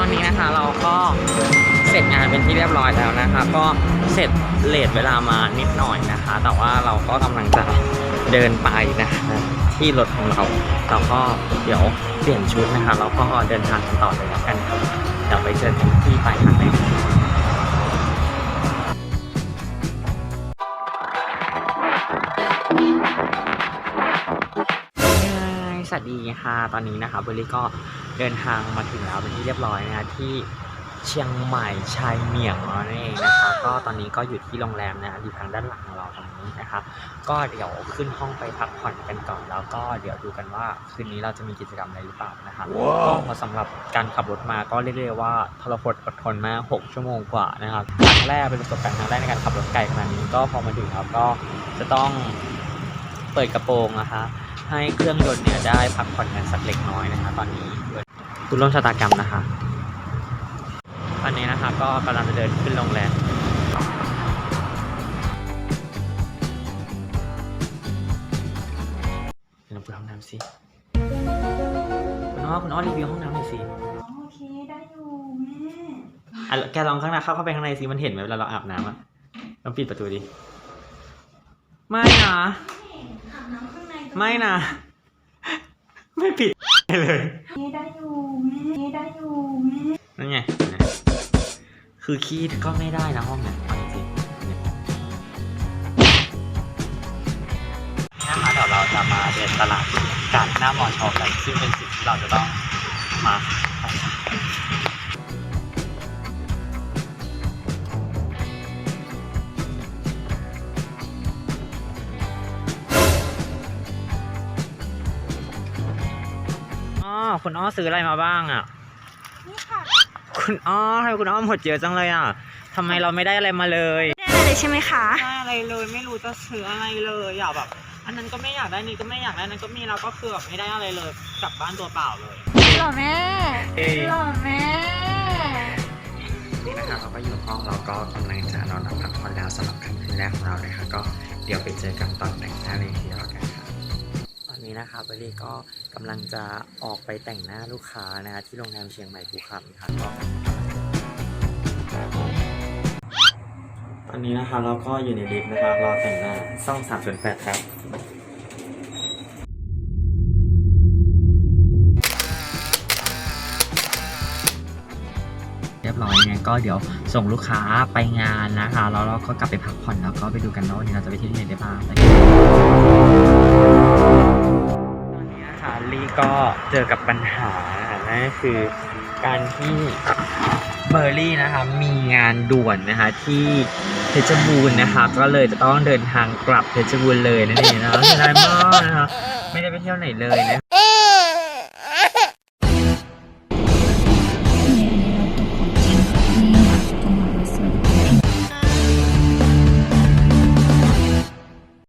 อนนี้นะคะเราก็เสร็จงานเป็นที่เรียบร้อยแล้วนะคะ ก็เสร็จเลทเวลามานิดหน่อยนะคะ แต่ว่าเราก็กำลังจะเดินไปนะคะที่รถของเราเราก็เดี๋ยวเปลี่ยนชุดนะคะแล้วก็เดินทางกันต่อเลยแล้วกันครับเดี๋ยวไปเจอกันที่ปลายทางเลยสวัสดีค่ะ ตอนนี้นะคะเบอร์รี่ก็ เดินทางมาถึงแล้วเป็นที่เรียบร้อยนะคะที่เชียงใหม่ชายเมียงนั่นเองนะคะก็ตอนนี้ก็อยู่ที่โรงแรมนะอยู่ทางด้านหลังของเราตรงนี้นะคะก็เดี๋ยวขึ้นห้องไปพักผ่อนกันก่อนแล้วก็เดี๋ยวดูกันว่าคืนนี้เราจะมีกิจกรรมอะไรหรือเปล่านะคะก็สำหรับการขับรถมาก็เรียกได้ว่าทรหดอดทนมาก6ชั่วโมงกว่านะครับครั้งแรกเป็นประสบการณ์ครั้งแรกในการขับรถไกลขนาดนี้ก็พอมาถึงแล้วก็จะต้องเปิดกระโปรงนะคะให้เครื่องยนต์เนี่ยได้พักผ่อนกันสักเล็กน้อยนะคะตอนนี้ คุณร่วมชะตากรรมนะคะตอนนี้นะคะก็กำลังจะเดินขึ้นโรงแรมเดี๋ยวเราไปห้องน้ำสิ คุณอ้อคุณอ้อรีวิวห้องน้ำหน่อยสิโอเคได้อยู่แม่อะแกลองข้างในเข้าเข้าไปข้างในสิมันเห็นไหมเวลาเราอาบน้ำอะลองปิดประตูดิ ไม่นะอาบน้ำข้างในไม่นะ ไม่ปิดเลย โอเคได้อยู่แม่ ได้อยู่นั่นไงนคือขี้ก็ไม่ได้นะห้องเนี้ยเอาจริงๆเนี่ยนี่นะคะเดี๋ยวเราจะมาเดินตลาดกาดหน้ามอชอกันซึ่งเป็นสิ่งที่เราจะต้องมา คุณอ้อซื้ออะไรมาบ้างอะ นี่ค่ะคุณอ้อทำไมคุณอ้อหมดเยอะจังเลยอะทำไมเราไม่ได้อะไรมาเลยได้อะไรใช่ไหมคะ ไม่ได้อะไรเลยไม่รู้จะซื้ออะไรเลยอยากแบบ อันนั้นก็ไม่อยากได้นี่ก็ไม่อยากได้นั้นก็มีเราก็คือแบบไม่ได้อะไรเลยกลับบ้านตัวเปล่าเลยหล่อแม่เอ้ยหล่อแม่ นี่นะครับเราก็อยู่ห้องเราก็กำลังจะนอนหลับพักผ่อนแล้วสำหรับค่ำคืนแรกของเราเลยค่ะก็เดี๋ยวไปเจอกันตอนแต่งหน้าในทีแล้วกันค่ะตอ นนี้นะคะเบลลี่ก็กำลังจะออกไปแต่งหน้าลูกค้านะคะที่โรงแรมเชียงใหม่ภูคำค่ะก็ตอนนี้นะคะเราก็อยู่ในลิฟต์นะคะรอแต่งหน้าซ่องสามส่วนแปดครับเรียบร้อยเนี่ยก็เดี๋ยวส่งลูกค้าไปงานนะคะ แล้วเราก็กลับไปพักผ่อนแล้วก็ไปดูกันว่าวันนี้เราจะไปเที่ยวที่ไหนได้บ้างไป ตอนนี้นะคะลี่ก็เจอกับปัญหานั่นคือการที่เบอร์รี่นะคะมีงานด่วนนะคะที่เพชรบูรณ์นะคะก็เลยจะต้องเดินทางกลับเพชรบูรณ์เลยนั่นเองนะคะเสียดายมากนะคะไม่ได้ไปเที่ยวไหนเลยนะ